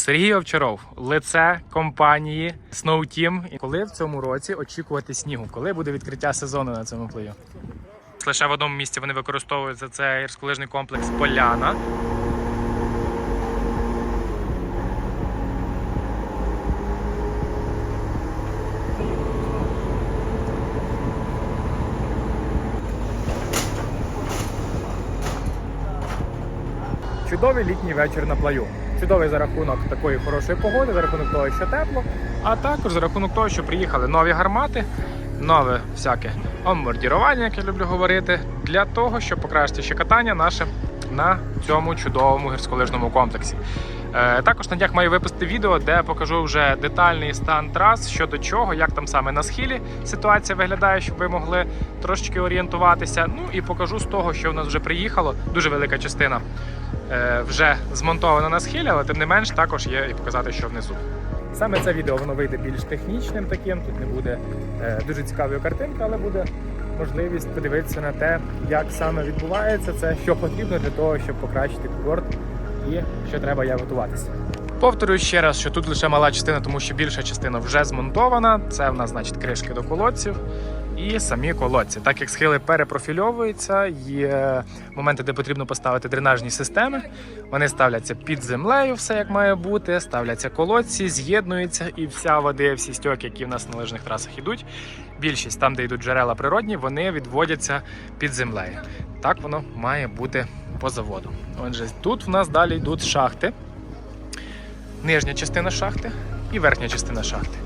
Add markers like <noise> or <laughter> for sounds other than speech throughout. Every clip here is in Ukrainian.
Сергій Овчаров, лице компанії Snow Team. Коли в цьому році очікувати снігу? Коли буде відкриття сезону на цьому плею? Лише в одному місці вони використовуються це гірськолижний комплекс Поляна. Чудовий літній вечір на плаю. Чудовий за рахунок такої хорошої погоди, за рахунок того, що тепло, а також за рахунок того, що приїхали нові гармати, нове всяке омбардірування, як я люблю говорити, для того, щоб покращити ще катання наше на цьому чудовому гірськолижному комплексі. Е, також на днях маю випустити відео, де покажу вже детальний стан трас щодо чого, як там саме на схилі ситуація виглядає, щоб ви могли трошечки орієнтуватися. Ну і покажу з того, що в нас вже приїхало. Дуже велика частина е, вже змонтована на схилі, але тим не менш також є і показати, що внизу. Саме це відео воно вийде більш технічним таким. Тут не буде е, дуже цікавої картинки, але буде можливість подивитися на те, як саме відбувається це, що потрібно для того, щоб покращити курорт і що треба як готуватися. Повторюю ще раз, що тут лише мала частина, тому що більша частина вже змонтована. Це в нас значить кришки до колодців і самі колодці. Так як схили перепрофільовуються, є моменти, де потрібно поставити дренажні системи. Вони ставляться під землею, все як має бути. Ставляться колодці, з'єднуються, і вся води, всі стьоки, які в нас на лижних трасах йдуть. Більшість там, де йдуть джерела природні, вони відводяться під землею. Так воно має бути по заводу. Отже, тут в нас далі йдуть шахти нижня частина шахти і верхня частина шахти.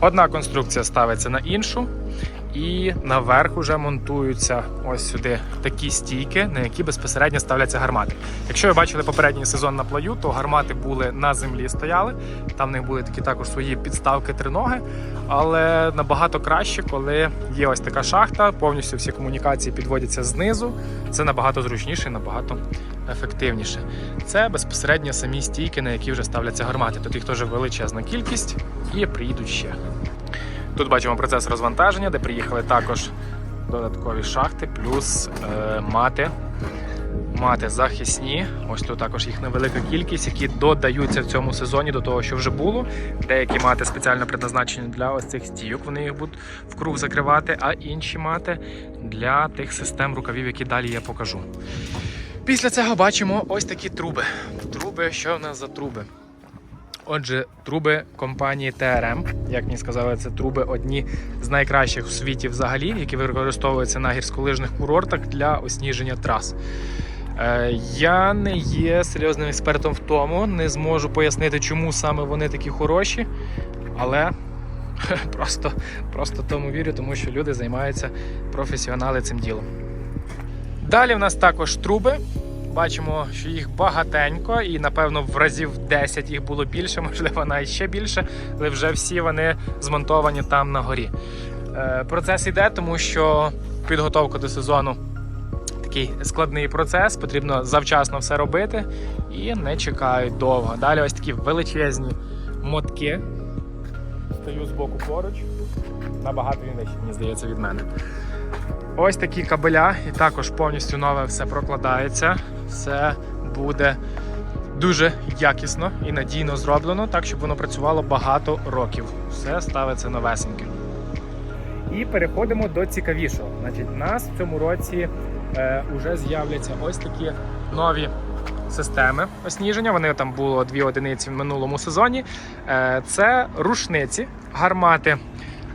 Одна конструкція ставиться на іншу, і наверх уже монтуються ось сюди такі стійки, на які безпосередньо ставляться гармати. Якщо ви бачили попередній сезон на плаю, то гармати були на землі стояли. Там в них були такі також свої підставки триноги. Але набагато краще, коли є ось така шахта, повністю всі комунікації підводяться знизу. Це набагато зручніше, і набагато ефективніше. Це безпосередньо самі стійки, на які вже ставляться гармати. Тут їх теж величезна кількість і приїдуть ще. Тут бачимо процес розвантаження, де приїхали також додаткові шахти, плюс е, мати. Мати захисні. Ось тут також їх невелика кількість, які додаються в цьому сезоні до того, що вже було. Деякі мати спеціально предназначені для ось цих стійок, вони їх будуть в круг закривати, а інші мати для тих систем рукавів, які далі я покажу. Після цього бачимо ось такі труби. Труби, що в нас за труби? Отже, труби компанії ТРМ, як мені сказали, це труби одні з найкращих у світі взагалі, які використовуються на гірськолижних курортах для осніження трас. Е, Я не є серйозним експертом в тому, не зможу пояснити, чому саме вони такі хороші, але <laughs> просто, просто тому вірю, тому що люди займаються професіонали цим ділом. Далі в нас також труби. Бачимо, що їх багатенько, і напевно в разів 10 їх було більше, <laughs> можливо, навіть ще більше, але вже всі вони змонтовані там на горі. Е, Процес іде, тому що підготовка до сезону такий складний процес, потрібно завчасно все робити і не чекають довго. Далі ось такі величезні мотки. Стою з боку поруч. Набагато він вищий, мені здається, від мене. Ось такі кабеля, і також повністю нове все прокладається. Все буде дуже якісно і надійно зроблено, так щоб воно працювало багато років. Все ставиться новесеньке. І переходимо до цікавішого. Значить, у нас в цьому році е, вже з'являться ось такі нові системи осніження. Вони там було дві одиниці в минулому сезоні. Е, це рушниці, гармати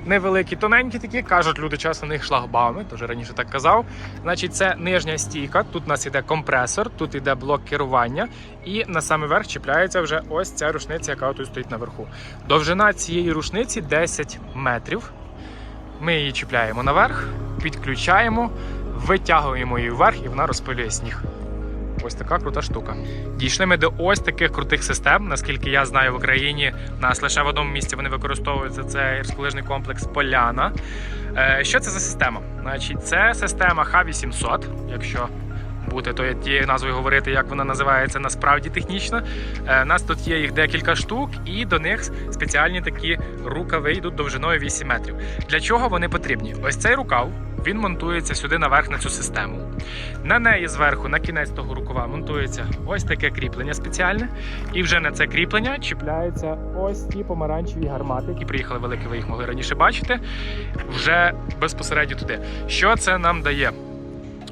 невеликі, тоненькі такі, кажуть люди часто на них шлагбауми, теж раніше так казав. Значить, це нижня стійка. Тут у нас іде компресор, тут іде блок керування, і на самий верх чіпляється вже ось ця рушниця, яка тут стоїть наверху. Довжина цієї рушниці 10 метрів. Ми її чіпляємо наверх, підключаємо, витягуємо її вверх, і вона розпилює сніг. Ось така крута штука. Дійшли ми до ось таких крутих систем. Наскільки я знаю, в Україні в нас лише в одному місці вони використовуються. Це гірськолижний комплекс Поляна. Е, Що це за система? Значить, це система Х800, якщо бути то тією назвою говорити, як вона називається насправді технічно. Е, У нас тут є їх декілька штук, і до них спеціальні такі рукави йдуть довжиною 8 метрів. Для чого вони потрібні? Ось цей рукав він монтується сюди наверх на цю систему. На неї зверху, на кінець того рукава, монтується ось таке кріплення спеціальне. І вже на це кріплення чіпляються ось ті помаранчеві гармати, які приїхали великі, ви їх могли раніше бачити. Вже безпосередньо туди. Що це нам дає?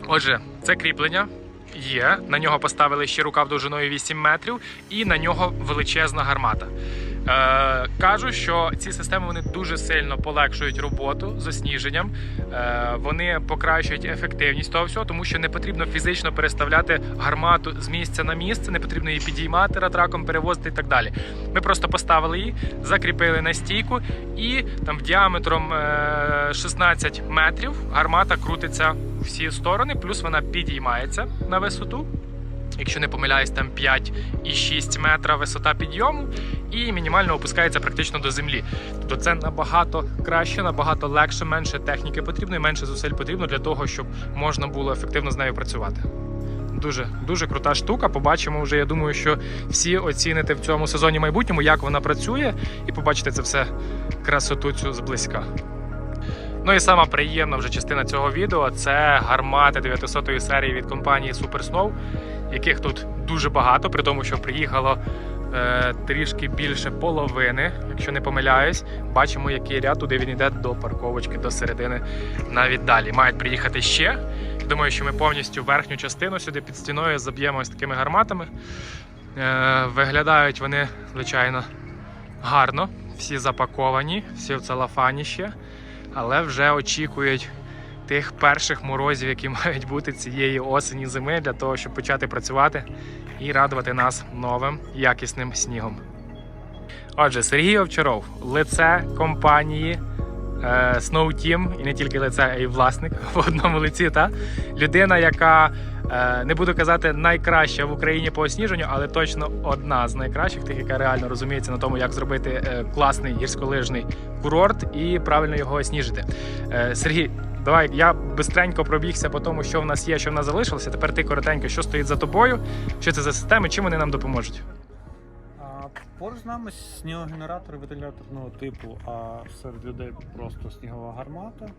Отже, це кріплення є. На нього поставили ще рукав довжиною 8 метрів, і на нього величезна гармата. Е, кажу, що ці системи вони дуже сильно полегшують роботу з осніженням. Е, вони покращують ефективність того всього, тому що не потрібно фізично переставляти гармату з місця на місце, не потрібно її підіймати ратраком, перевозити і так далі. Ми просто поставили її, закріпили на стійку, і там діаметром е, 16 метрів гармата крутиться у всі сторони, плюс вона підіймається на висоту. Якщо не помиляюсь, там 5,6 метра висота підйому, і мінімально опускається практично до землі. Тобто це набагато краще, набагато легше, менше техніки потрібно і менше зусиль потрібно для того, щоб можна було ефективно з нею працювати. Дуже дуже крута штука. Побачимо вже. Я думаю, що всі оціните в цьому сезоні майбутньому, як вона працює, і побачите це все красоту цю зблизька. Ну і сама приємна вже частина цього відео це гармати 900-ї серії від компанії Super Snow, яких тут дуже багато, при тому, що приїхало трішки більше половини, якщо не помиляюсь. Бачимо, який ряд туди він йде до парковочки, до середини, навіть далі. Мають приїхати ще. Думаю, що ми повністю верхню частину сюди під стіною заб'ємо ось такими гарматами. Е, виглядають вони, звичайно, гарно. Всі запаковані, всі в целофані ще, але вже очікують тих перших морозів, які <laughs> мають бути цієї осені зими, для того, щоб почати працювати і радувати нас новим якісним снігом. Отже, Сергій Овчаров, лице компанії е, Snow Team, і не тільки лице, а й власник <laughs> в одному лиці. Та? Людина, яка е, не буду казати найкраща в Україні по осніженню, але точно одна з найкращих, тих, яка реально розуміється на тому, як зробити е, класний гірськолижний курорт і правильно його осніжити. Сергій, давай я бистренько пробігся по тому, що в нас є, що в нас залишилося. Тепер ти коротенько, що стоїть за тобою, що це за системи, чим вони нам допоможуть. Поруч з нами снігогенератори вентиляторного типу, а серед людей просто снігова гармата.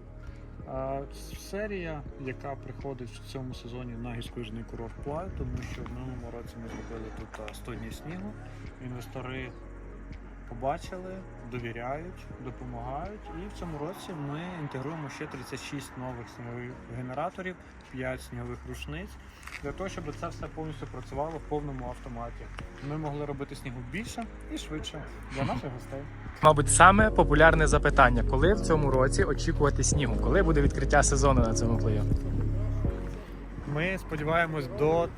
Серія, яка приходить в цьому сезоні на гірськолижний курорт Плай, тому що в минулому році ми зробили тут 100 днів снігу. Інвестори побачили, довіряють, допомагають. І в цьому році ми інтегруємо ще 36 нових снігових генераторів, 5 снігових рушниць для того, щоб це все повністю працювало в повному автоматі. Ми могли робити снігу більше і швидше для наших гостей. Мабуть, саме популярне запитання, коли в цьому році очікувати снігу, коли буде відкриття сезону на цьому плею? Ми сподіваємось до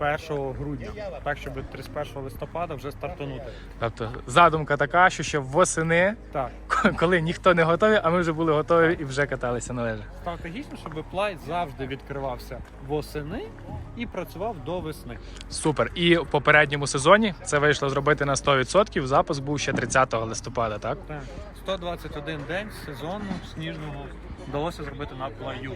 1 грудня, так щоб 31 листопада вже стартанути. Тобто задумка така, що ще восени, Так, коли ніхто не готовий, а ми вже були готові і вже каталися на лежах. стратегічно, щоб плай завжди відкривався восени і працював до весни. Супер. І в попередньому сезоні це вийшло зробити на 100%. Запуск був ще 30 листопада, так? Так. 121 день сезону сніжного вдалося зробити на плаю.